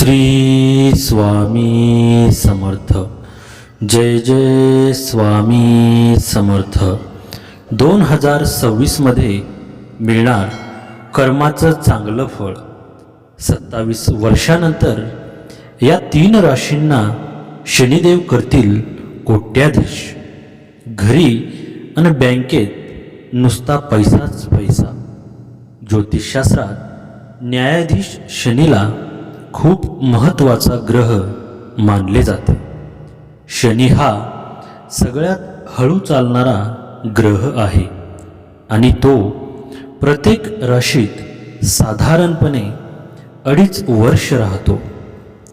श्री स्वामी समर्थ. जय जय स्वामी समर्थ. दोन हजार सव्वीसमध्ये मिळणार कर्माचं चांगलं फळ. सत्तावीस वर्षानंतर या तीन राशींना शनिदेव करतील कोट्याधीश. घरी आणि बँकेत नुसता पैसाच पैसा. ज्योतिषशास्त्रात न्यायाधीश शनीला खूप महत्त्वाचा ग्रह मानले जाते. शनी हा सगळ्यात हळू चालणारा ग्रह आहे आणि तो प्रत्येक राशीत साधारणपणे अडीच वर्ष राहतो.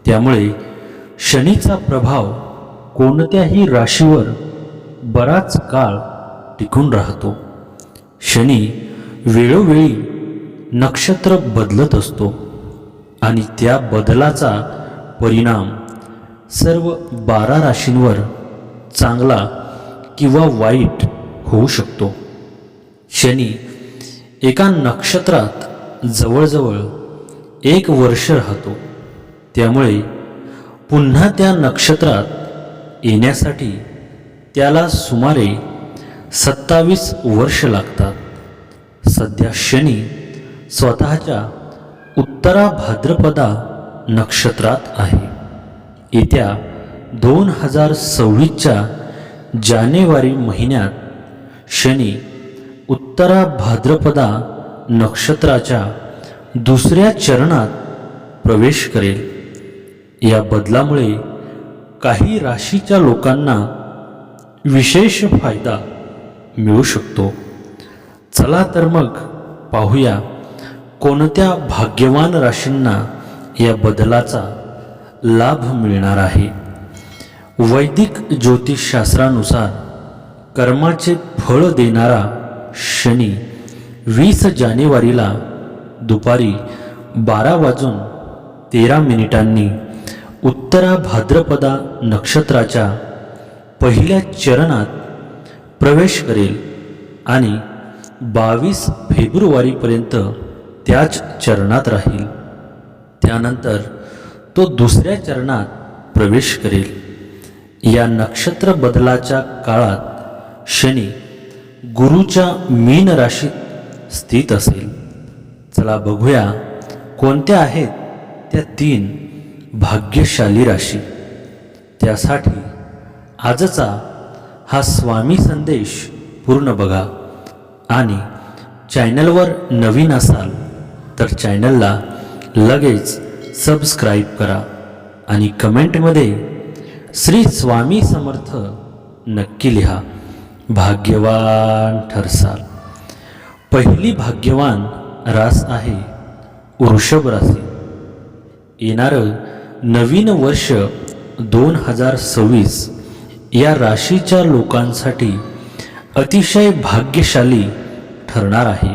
त्यामुळे शनीचा प्रभाव कोणत्याही राशीवर बराच काळ टिकून राहतो. शनी वेळोवेळी नक्षत्र बदलत असतो. आणि त्या बदलाचा परिणाम सर्व बारा राशींवर चांगला किंवा वाईट होऊ शकतो. शनी एका नक्षत्रात जवळजवळ एक वर्ष राहतो. त्यामुळे पुन्हा त्या नक्षत्रात येण्यासाठी त्याला सुमारे सत्तावीस वर्ष लागतात. सध्या शनी स्वतःच्या उत्तरा भाद्रपदा नक्षत्रात आहे. येत्या दोन हजार सव्वीसच्या जानेवारी महिन्यात शनी उत्तरा भाद्रपदा नक्षत्राच्या दुसऱ्या चरणात प्रवेश करेल. या बदलामुळे काही राशीच्या लोकांना विशेष फायदा मिळू शकतो. चला तर मग पाहूया कोणत्या भाग्यवान राशींना या बदलाचा लाभ मिळणार आहे? वैदिक ज्योतिषशास्त्रानुसार कर्माचे फळ देणारा शनी वीस जानेवारीला दुपारी बारा वाजून तेरा मिनिटांनी उत्तरा भाद्रपदा नक्षत्राच्या पहिल्या चरणात प्रवेश करेल आणि बावीस फेब्रुवारीपर्यंत त्याच चरणात राहील. त्यानंतर तो दुसऱ्या चरणात प्रवेश करेल. या नक्षत्र बदलाच्या काळात शनी गुरुच्या मीन राशीत स्थित असेल. चला बघूया कोणत्या आहेत त्या तीन भाग्यशाली राशी. त्यासाठी आजचा हा स्वामी संदेश पूर्ण बघा आणि चॅनलवर नवीन असाल तर चॅनलला लगेच सबस्क्राईब करा आणि कमेंटमध्ये श्री स्वामी समर्थ नक्की लिहा. भाग्यवान ठरसाल. पहिली भाग्यवान रास आहे वृषभ राशी. येणारं नवीन वर्ष दोन हजार सव्वीस या राशीच्या लोकांसाठी अतिशय भाग्यशाली ठरणार आहे.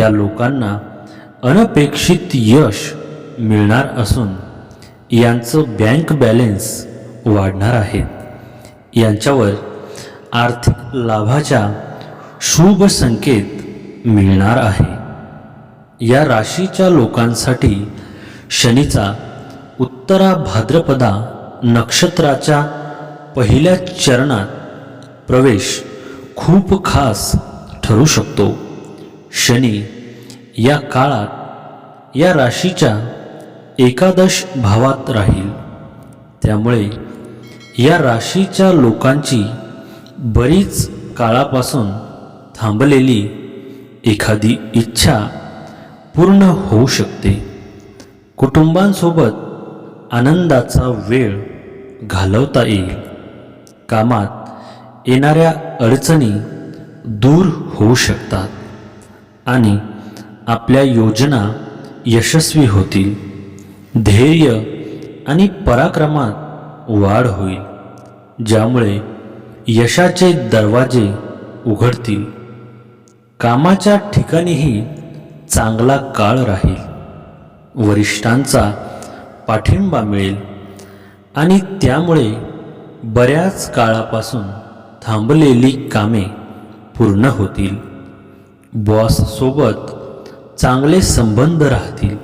या लोकांना अनपेक्षित यश मिळणार असून यांचं बँक बॅलेन्स वाढणार आहे. यांच्यावर आर्थिक लाभाच्या शुभ संकेत मिळणार आहे. या राशीच्या लोकांसाठी शनीचा उत्तरा भाद्रपदा नक्षत्राच्या पहिल्या चरणात प्रवेश खूप खास ठरू शकतो. शनी या काळात या राशीच्या एकादश भावात राहील. त्यामुळे या राशीच्या लोकांची बरीच काळापासून थांबलेली एखादी इच्छा पूर्ण होऊ शकते. कुटुंबांसोबत आनंदाचा वेळ घालवता येईल. कामात येणाऱ्या अडचणी दूर होऊ शकतात. आणि आपल्या योजना यशस्वी होतील ध्येय आणि पराक्रमात वाढ होईल ज्यामुळे यशाचे दरवाजे उघडतील. कामाच्या ठिकाणीही चांगला काळ राहील. वरिष्ठांचा पाठिंबा मिळेल आणि त्यामुळे बऱ्याच काळापासून थांबलेली कामे पूर्ण होतील. बॉससोबत चांगले संबंध राहतील.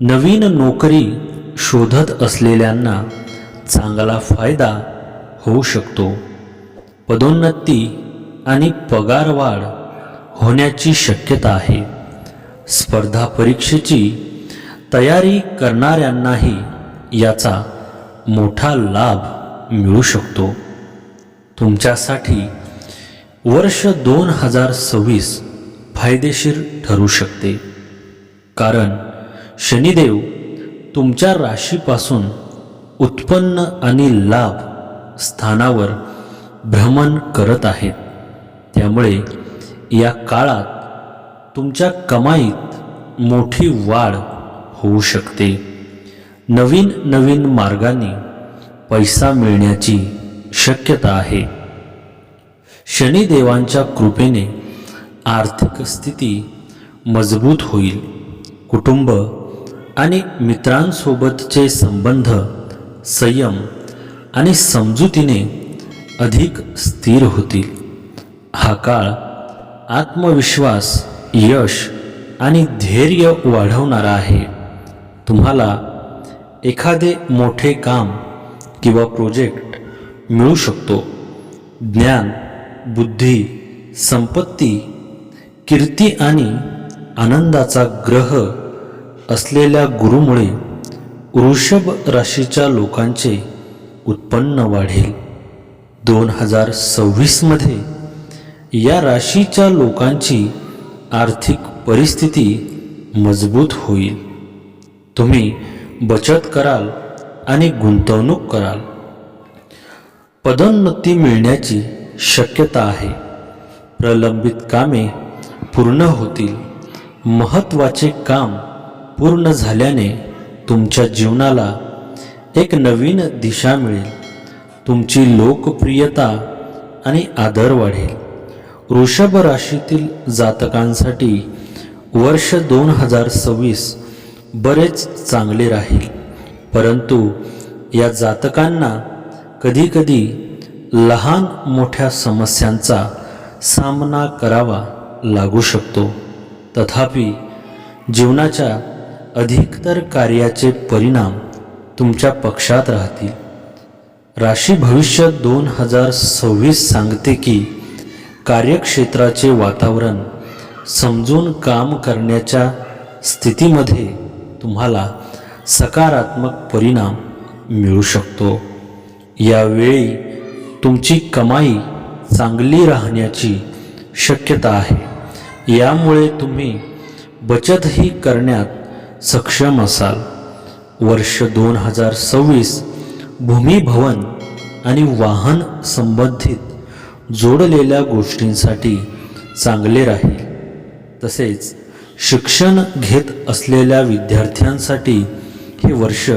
नवीन नोकरी शोधत असलेल्यांना चांगला फायदा होऊ शकतो. पदोन्नती आणि पगारवाढ होण्याची शक्यता आहे. स्पर्धा परीक्षेची तयारी करणाऱ्यांनाही याचा मोठा लाभ मिळू शकतो. तुमच्यासाठी वर्ष दोन हजार सव्वीस फायदेशीर ठरू शकते. कारण शनिदेव तुमच्या राशीपासून उत्पन्न आणि लाभ स्थानावर भ्रमण करत आहेत. त्यामुळे या काळात तुमच्या कमाईत मोठी वाढ होऊ शकते. नवीन नवीन मार्गाने पैसा मिळण्याची शक्यता आहे. शनिदेवांच्या कृपेने आर्थिक स्थिती मजबूत होईल. कुटुंब आणि मित्रांसोबतचे संबंध संयम आणि समजुतीने अधिक स्थिर होतील. हा काळ आत्मविश्वास यश आणि धैर्य वाढवणारा आहे. तुम्हाला एखादे मोठे काम किंवा प्रोजेक्ट मिळू शकतो. ज्ञान बुद्धी संपत्ती कीर्ती आणि आनंदाचा ग्रह असलेल्या गुरुमुळे वृषभ राशीच्या लोकांचे उत्पन्न वाढेल. दोन हजार सव्वीसमध्ये या राशीच्या लोकांची आर्थिक परिस्थिती मजबूत होईल. तुम्ही बचत कराल आणि गुंतवणूक कराल. पदोन्नती मिळण्याची शक्यता आहे. प्रलंबित कामे पूर्ण होतील. महत्त्वाचे काम पूर्ण झाल्याने तुमच्या जीवनाला एक नवीन दिशा मिळेल. तुमची लोकप्रियता आणि आदर वाढेल. वृषभ राशीतील जातकांसाठी वर्ष दोन हजार सव्वीस बरेच चांगले राहील. परंतु या जातकांना कधीकधी लहान मोठ्या समस्यांचा सामना करावा लागू शकतो. तथापि जीवनाच्या अधिकतर कार्याचे परिणाम तुमच्या पक्षात राहतील. राशी भविष्य दोन हजार सव्वीस सांगते की कार्यक्षेत्राचे वातावरण समजून काम करण्याच्या स्थितीमध्ये तुम्हाला सकारात्मक परिणाम मिळू शकतो. यावेळी तुमची कमाई चांगली राहण्याची शक्यता आहे. यामुळे तुम्ही बचतही करण्यात सक्षम असाल. वर्ष दोन हजार सव्वीस भूमिभवन आणि वाहन संबंधित जोडलेल्या गोष्टींसाठी चांगले राहील. तसेच शिक्षण घेत असलेल्या विद्यार्थ्यांसाठी हे वर्ष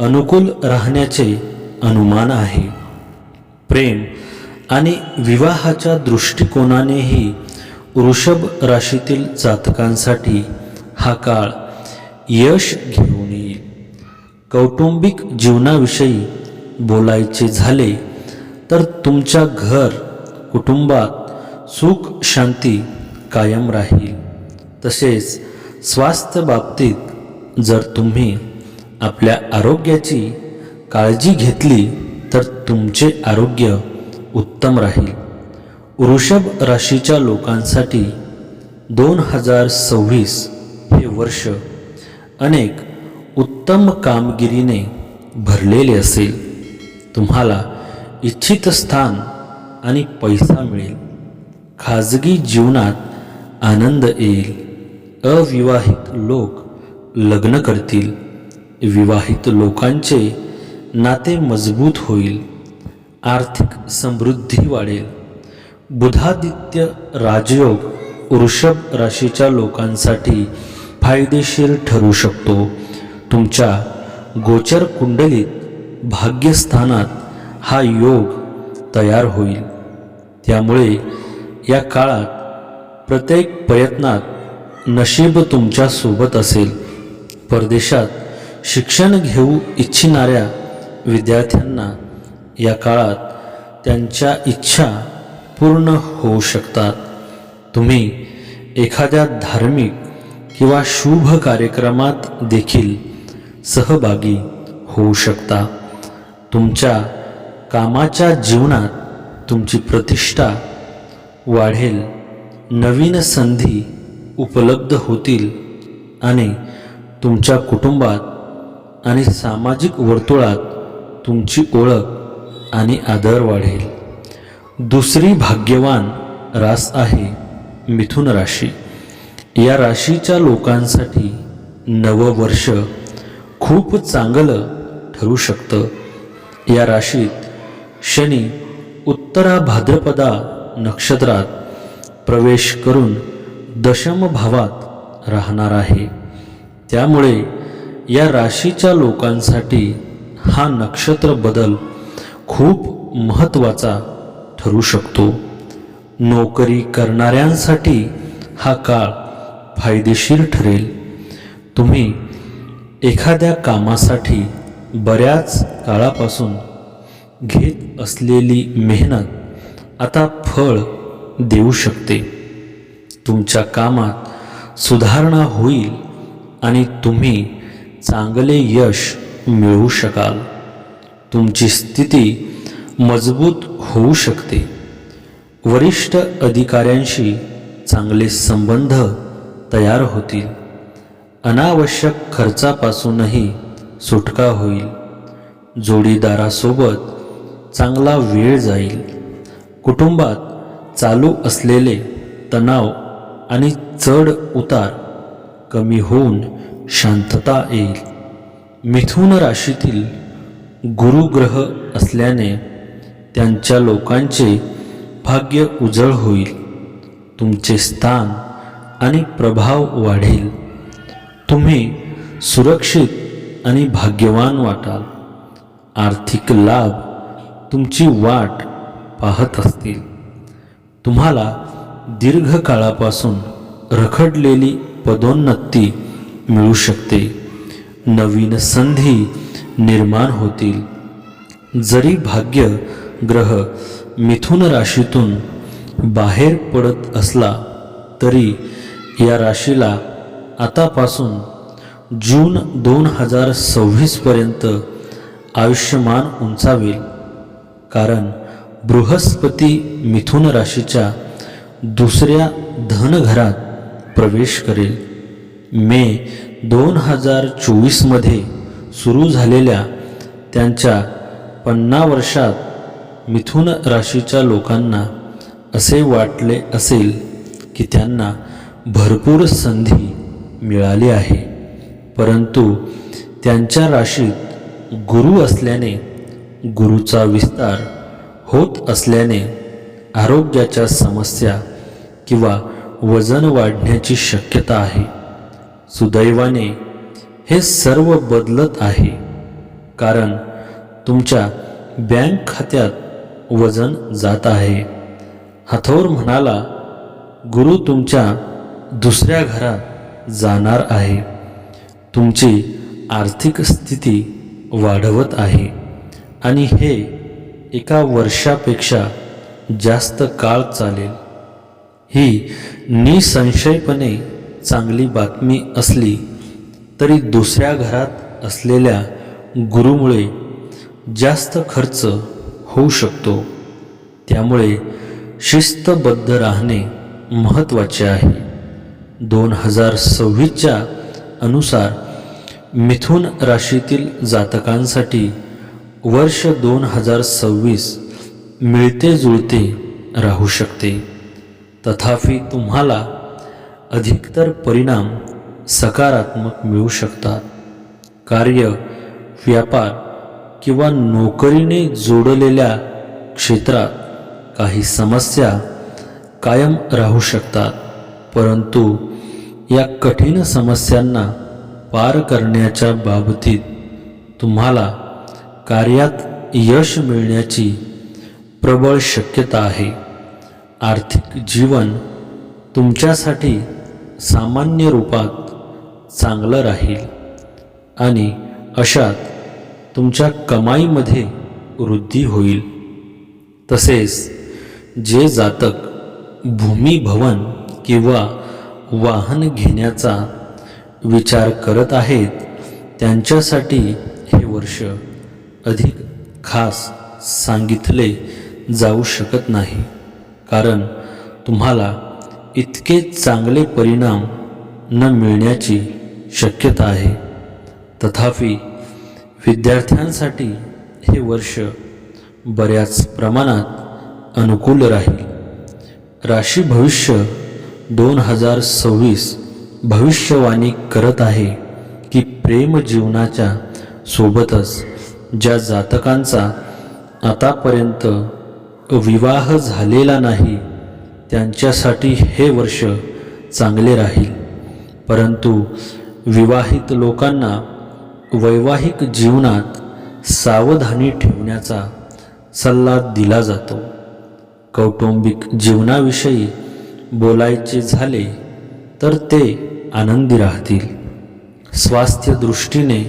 अनुकूल राहण्याचे अनुमान आहे. प्रेम आणि विवाहाच्या दृष्टिकोनानेही वृषभ राशीतील जातकांसाठी हा काळ यश घेऊन येईल. कौटुंबिक जीवनाविषयी बोलायचे झाले तर तुमच्या घर कुटुंबात सुख शांती कायम राहील. तसेच स्वास्थ्य बाबतीत जर तुम्ही आपल्या आरोग्याची काळजी घेतली तर तुमचे आरोग्य उत्तम राहील. वृषभ राशीच्या लोकांसाठी दोन हजार सव्वीस हे वर्ष अनेक उत्तम कामगिरीने भरलेले असेल. तुम्हाला इच्छित स्थान आणि पैसा मिळेल. खाजगी जीवनात आनंद येईल. अविवाहित लोक लग्न करतील. विवाहित लोकांचे नाते मजबूत होईल. आर्थिक समृद्धी वाढेल. बुधादित्य राजयोग वृषभ राशीच्या लोकांसाठी फायदेशीर ठरू शकतो. तुमच्या गोचर कुंडलीत भाग्यस्थानात हा योग तयार होईल. त्यामुळे या काळात प्रत्येक प्रयत्नात नशीब तुमच्यासोबत असेल. परदेशात शिक्षण घेऊ इच्छिणाऱ्या विद्यार्थ्यांना या काळात त्यांच्या इच्छा पूर्ण होऊ शकतात. तुम्ही एखाद्या धार्मिक किंवा शुभ कार्यक्रमात देखील सहभागी होऊ शकता. तुमच्या कामाच्या जीवनात तुमची प्रतिष्ठा वाढेल नवीन संधी उपलब्ध होतील आणि तुमच्या कुटुंबात आणि सामाजिक वर्तुळात तुमची ओळख आणि आदर वाढेल. दुसरी भाग्यवान रास आहे मिथुन राशी. या राशीच्या लोकांसाठी नववर्ष खूप चांगलं ठरू शकतं. या राशीत शनी उत्तरा भाद्रपदा नक्षत्रात प्रवेश करून दशम भावात राहणार आहे. त्यामुळे या राशीच्या लोकांसाठी हा नक्षत्र बदल खूप महत्त्वाचा ठरू शकतो. नोकरी करणाऱ्यांसाठी हा काळ फायदेशीर ठरेल. तुम्ही एखाद्या कामासाठी बऱ्याच काळापासून घेत असलेली मेहनत आता फळ देऊ शकते. तुमच्या कामात सुधारणा होईल आणि तुम्ही चांगले यश मिळवू शकाल. तुमची स्थिती मजबूत होऊ शकते. वरिष्ठ अधिकाऱ्यांशी चांगले संबंध तयार होतील. अनावश्यक खर्चापासूनही सुटका होईल. जोडीदारासोबत चांगला वेळ जाईल. कुटुंबात चालू असलेले तणाव आणि चढ उतार कमी होऊन शांतता येईल. मिथुन राशीतील गुरुग्रह असल्याने त्यांच्या लोकांचे भाग्य उजळ होईल. तुमचे स्थान आणि प्रभाव वाढेल. तुम्ही सुरक्षित आणि भाग्यवान वाटाल. आर्थिक लाभ तुमची वाट पाहत असतील. तुम्हाला दीर्घकाळापासून रखडलेली पदोन्नती मिळू शकते. नवीन संधी निर्माण होतील. जरी भाग्य ग्रह मिथुन राशीतून बाहेर पडत असला तरी या राशीला आतापासून जून दोन हजार सव्वीसपर्यंत आयुष्यमान उंचावेल. कारण बृहस्पती मिथुन राशीच्या दुसऱ्या धनघरात प्रवेश करेल. मे दोन हजार चोवीसमध्ये सुरू झालेल्या त्यांच्या पन्ना वर्षात मिथुन राशीच्या लोकांना असे वाटले असेल की त्यांना भरपूर संधी मिळाली आहे. परंतु त्यांच्या राशीत गुरु असल्याने गुरुचा विस्तार होत असल्याने आरोग्याच्या समस्या किंवा वजन वाढण्याची शक्यता आहे. सुदैवाने हे सर्व बदलत आहे. कारण तुमच्या बँक खात्यात वजन जात आहे. हथौर म्हणाला गुरु तुमच्या दुसऱ्या घरात जाणार आहे. तुमची आर्थिक स्थिती वाढवत आहे. आणि हे एका वर्षापेक्षा जास्त काळ चालेल. ही निसंशयपणे चांगली बातमी असली तरी दुसऱ्या घरात असलेल्या गुरुमुळे जास्त खर्च होऊ शकतो. त्यामुळे शिस्तबद्ध राहणे महत्त्वाचे आहे. दोन हजार सव्वीसच्या अनुसार मिथुन राशीतील जातकांसाठी वर्ष दोन हजार सव्वीस मिळते जुळते राहू शकते. तथापि तुम्हाला अधिकतर परिणाम सकारात्मक मिळू शकतात. कार्य व्यापार किंवा नोकरीने जोडलेल्या क्षेत्रात काही समस्या कायम राहू शकतात. परंतु या कठीण समस्यांना पार करण्याच्या बाबतीत तुम्हाला कार्यात यश मिळण्याची प्रबळ शक्यता आहे. आर्थिक जीवन तुमच्यासाठी सामान्य रूपात चांगलं राहील आणि अशात तुमच्या कमाईमध्ये वृद्धी होईल. तसेच जे जातक भूमी भवन किंवा वाहन घेण्याचा विचार करत आहेत त्यांच्यासाठी हे वर्ष अधिक खास सांगितले जाऊ शकत नाही. कारण तुम्हाला इतके चांगले परिणाम न मिळण्याची शक्यता आहे. तथापि विद्यार्थ्यांसाठी हे वर्ष बऱ्याच प्रमाणात अनुकूल राहील. राशी भविष्य दोन हजार सव्वीस भविष्यवाणी करत आहे की प्रेम जीवनाच्या सोबतच ज्या जातकांचा आतापर्यंत विवाह झालेला नाही त्यांच्यासाठी हे वर्ष चांगले राहील. परंतु विवाहित लोकांना वैवाहिक जीवनात सावधानी ठेवण्याचा सल्ला दिला जातो. कौटुंबिक जीवनाविषयी बोलायचे झाले तर ते आनंदी राहतील. स्वास्थ्य दृष्टीने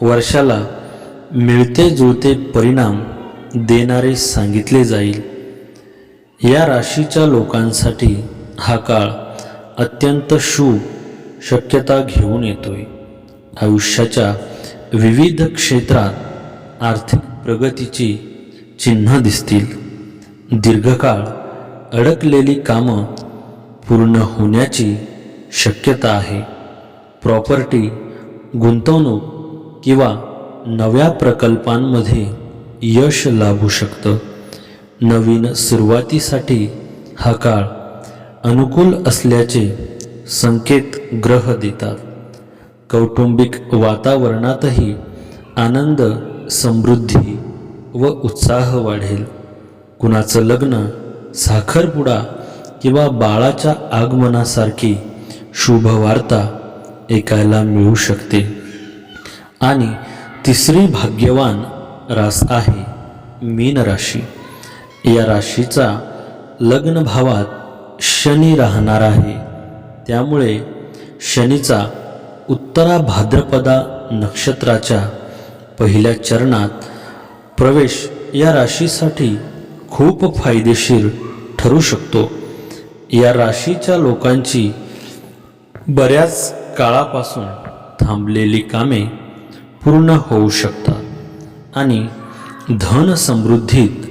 वर्षाला मिळते जुळते परिणाम देणारे सांगितले जाईल. या राशीच्या लोकांसाठी हा काळ अत्यंत शुभ शक्यता घेऊन येतोय. आयुष्याच्या विविध क्षेत्रात आर्थिक प्रगतीची चिन्ह दिसतील. दीर्घकाळ अडकलेली कामं पूर्ण होण्याची शक्यता आहे. प्रॉपर्टी गुंतवणूक किंवा नव्या प्रकल्पांमध्ये यश लाभू शकतं. नवीन सुरुवातीसाठी हा काळ अनुकूल असल्याचे संकेत ग्रह देतात. कौटुंबिक वातावरणातही आनंद समृद्धी व उत्साह वाढेल. कुणाचं लग्न साखरपुडा किंवा बाळाच्या आगमनासारखी शुभवार्ता ऐकायला मिळू शकते. आणि तिसरी भाग्यवान रास आहे मीन राशी. या राशीचा लग्न भावात शनी राहणार आहे. त्यामुळे शनीचा उत्तरा भाद्रपदा नक्षत्राच्या पहिल्या चरणात प्रवेश या राशीसाठी खूप फायदेशीर ठरू शकतो. या राशीच्या लोकांची बऱ्याच काळापासून थांबलेली कामे पूर्ण होऊ शकतात आणि धन समृद्धीत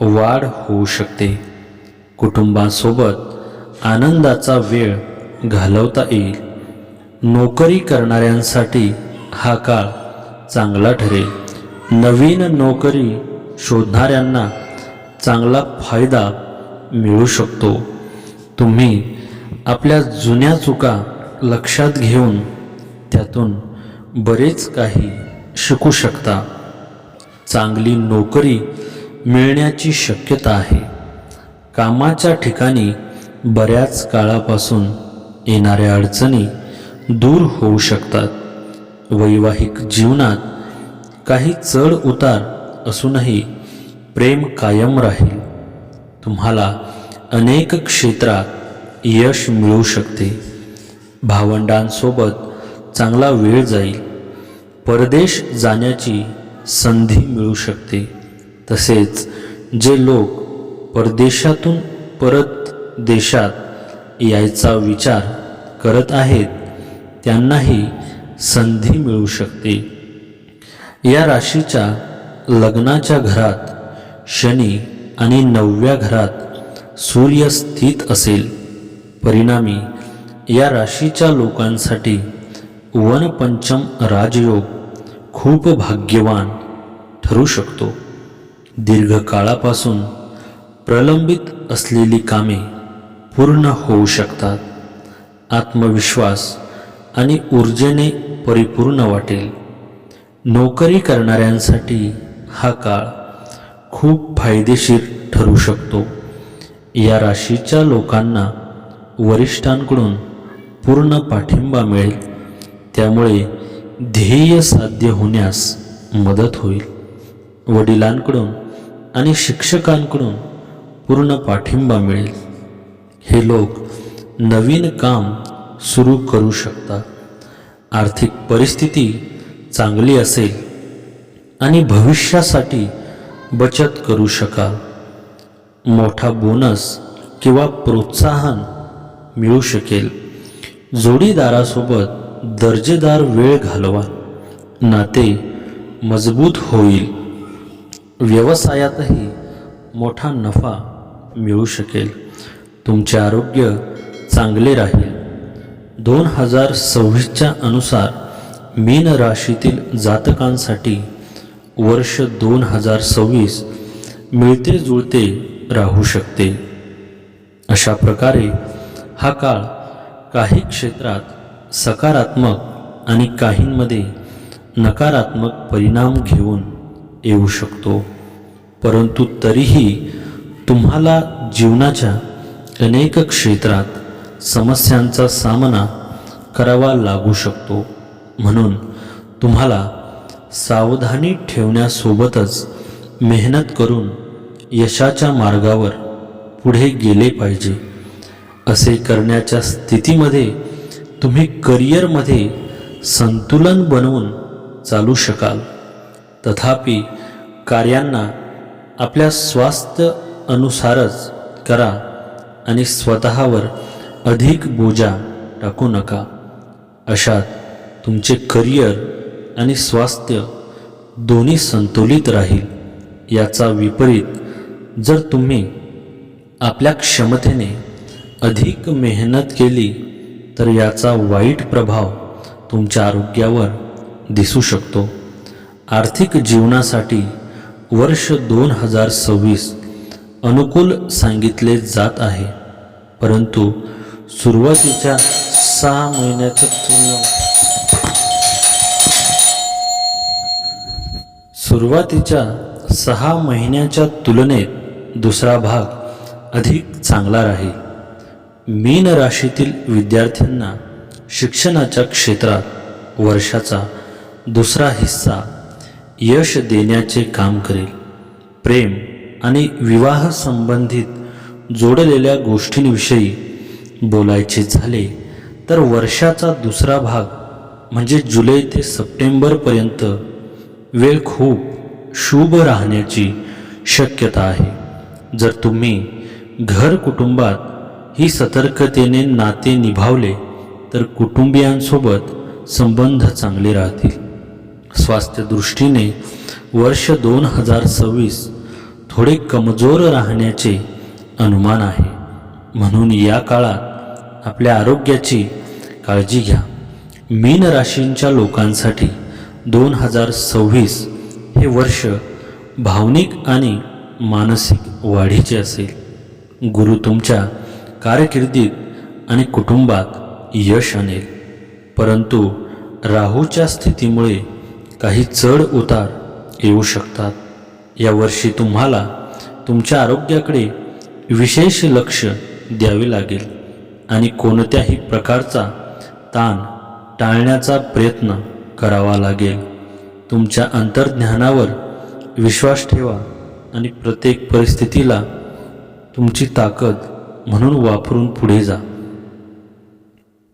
वाढ होऊ शकते. कुटुंबासोबत आनंदाचा वेळ घालवता येईल. नोकरी करणाऱ्यांसाठी हा काळ चांगला ठरेल. नवीन नोकरी शोधणाऱ्यांना चांगला फायदा मिळू शकतो. तुम्ही आपल्या जुन्या चुका लक्षात घेऊन त्यातून बरेच काही शिकू शकता. चांगली नोकरी मिळण्याची शक्यता आहे. कामाच्या ठिकाणी बऱ्याच काळापासून येणाऱ्या अडचणी दूर होऊ शकतात. वैवाहिक जीवनात काही चढ उतार असूनही प्रेम कायम राहील. तुम्हाला अनेक क्षेत्रात यश मिळू शकते. भावंडांसोबत चांगला वेळ जाईल. परदेश जाण्याची संधी मिळू शकते. तसेच जे लोक परदेशातून परत देशात यायचा विचार करत आहेत त्यांनाही संधी मिळू शकते. या राशीच्या लग्नाच्या घरात शनी आणि नवव्या घरात सूर्य स्थित असेल. परिणामी या राशीच्या लोकांसाठी वनपंचम राजयोग खूप भाग्यवान ठरू शकतो. दीर्घकाळापासून प्रलंबित असलेली कामे पूर्ण होऊ शकतात. आत्मविश्वास आणि ऊर्जेने परिपूर्ण वाटेल. नोकरी करणाऱ्यांसाठी हा काळ खूप फायदेशीर ठरू शकतो. या राशीच्या लोकांना वरिष्ठांकडून पूर्ण पाठिंबा मिळेल. त्यामुळे ध्येय साध्य होण्यास मदत होईल. वडिलांकडून आणि शिक्षकांकडून पूर्ण पाठिंबा मिळेल. हे लोक नवीन काम सुरू करू शकता. आर्थिक परिस्थिती चांगली असेल आणि भविष्यासाठी बचत करू शकाल. मोठा बोनस किंवा प्रोत्साहन मिळू शकेल. जोडीदारासोबत दर्जेदार वेळ घालवा. नाते मजबूत होईल. व्यवसायातही मोठा नफा मिळू शकेल. तुमचे आरोग्य चांगले राहील. दोन हजार सव्वीसच्या अनुसार मीन राशीतील जातकांसाठी वर्ष दोन हजार सव्वीस मिळते जुळते राहू शकते. अशा प्रकारे हा काळ काही क्षेत्रात सकारात्मक आणि काहींमध्ये नकारात्मक परिणाम घेऊन येऊ शकतो. परंतु तरीही तुम्हाला जीवनाच्या अनेक क्षेत्रात समस्यांचा सामना करावा लागू शकतो. म्हणून तुम्हाला सावधानी ठेवण्यासोबतच मेहनत करून यशाच्या मार्गावर पुढे गेले पाहिजे. असे करण्याच्या स्थितीमध्ये तुम्ही करिअरमध्ये संतुलन बनवून चालू शकाल. तथापि कार्यांना आपल्या स्वास्थ्य अनुसारच करा आणि स्वतःवर अधिक बोजा टाकू नका. अशात तुमचे करिअर आणि स्वास्थ्य दोन्ही संतुलित राहील. याचा विपरीत जर तुम्ही आपल्या क्षमतेने अधिक मेहनत केली तर याचा वाईट प्रभाव तुमच्या आरोग्यावर दिसू शकतो. आर्थिक जीवनासाठी वर्ष दोन हजार सव्वीस अनुकूल सांगितले जात आहे. परंतु सुरुवातीच्या सहा महिन्याच्या तुलना सुरुवातीच्या सहा महिन्याच्या तुलनेत दुसरा भाग अधिक चांगला राहील. मीन राशीतील विद्यार्थ्यांना शिक्षणाच्या क्षेत्रात वर्षाचा दुसरा हिस्सा यश देण्याचे काम करेल. प्रेम आणि विवाह संबंधित जोडलेल्या गोष्टींविषयी बोलायचे झाले तर वर्षाचा दुसरा भाग म्हणजे जुलै ते सप्टेंबरपर्यंत वेळ खूप शुभ राहण्याची शक्यता आहे. जर तुम्ही घर कुटुंबात ही सतर्कतेने नाते निभावले तर कुटुंबियांसोबत संबंध चांगले राहतील. स्वास्थ्यदृष्टीने वर्ष दोन हजार सव्वीस थोडे कमजोर राहण्याचे अनुमान आहे. म्हणून या काळात आपल्या आरोग्याची काळजी घ्या. मीन राशींच्या लोकांसाठी दोन हजार सव्वीस हे वर्ष भावनिक आणि मानसिक वाढीचे असेल. गुरु तुमच्या कारकिर्दीत आणि कुटुंबात यश आणेल. परंतु राहूच्या स्थितीमुळे काही चढ उतार येऊ शकतात. यावर्षी तुम्हाला तुमच्या आरोग्याकडे विशेष लक्ष द्यावे लागेल. आणि कोणत्याही प्रकारचा ताण टाळण्याचा प्रयत्न करावा लागेल. तुमच्या अंतर्ज्ञानावर विश्वास ठेवा आणि प्रत्येक परिस्थितीला तुमची ताकद म्हणून वापरून पुढे जा.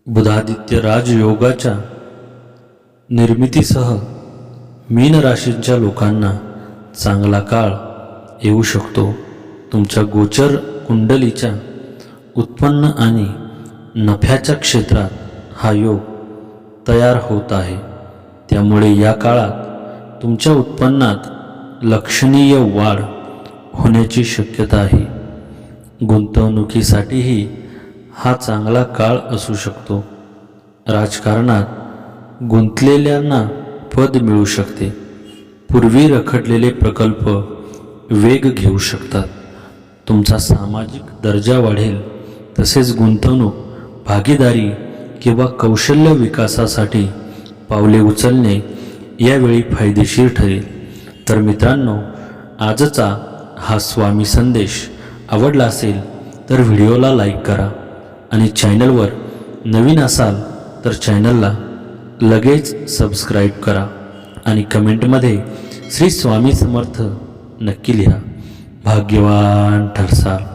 बुधादित्य राजयोगाच्या निर्मितीसह मीन राशींच्या लोकांना चांगला काळ येऊ शकतो. तुमच्या गोचर कुंडलीच्या उत्पन्न आणि नफ्याच्या क्षेत्रात हा योग तयार होत आहे. त्यामुळे या काळात तुमच्या उत्पन्नात लक्षणीय वाढ होण्याची शक्यता आहे. गुंतवणुकीसाठीही हा चांगला काळ असू शकतो. राजकारणात गुंतलेल्यांना पद मिळू शकते. पूर्वी रखडलेले प्रकल्प वेग घेऊ शकतात. तुमचा सामाजिक दर्जा वाढेल. तसेच गुंतवणूक भागीदारी किंवा कौशल्य विकासासाठी पावले उचलणे यावेळी फायदेशीर ठरेल. तर मित्रांनो आजचा हा स्वामी संदेश आवडला असेल तर व्हिडिओला लाईक करा आणि चॅनलवर नवीन असाल तर चॅनलला लगेच सबस्क्राईब करा आणि कमेंटमध्ये श्री स्वामी समर्थ नक्की लिहा. भाग्यवान ठरसाल.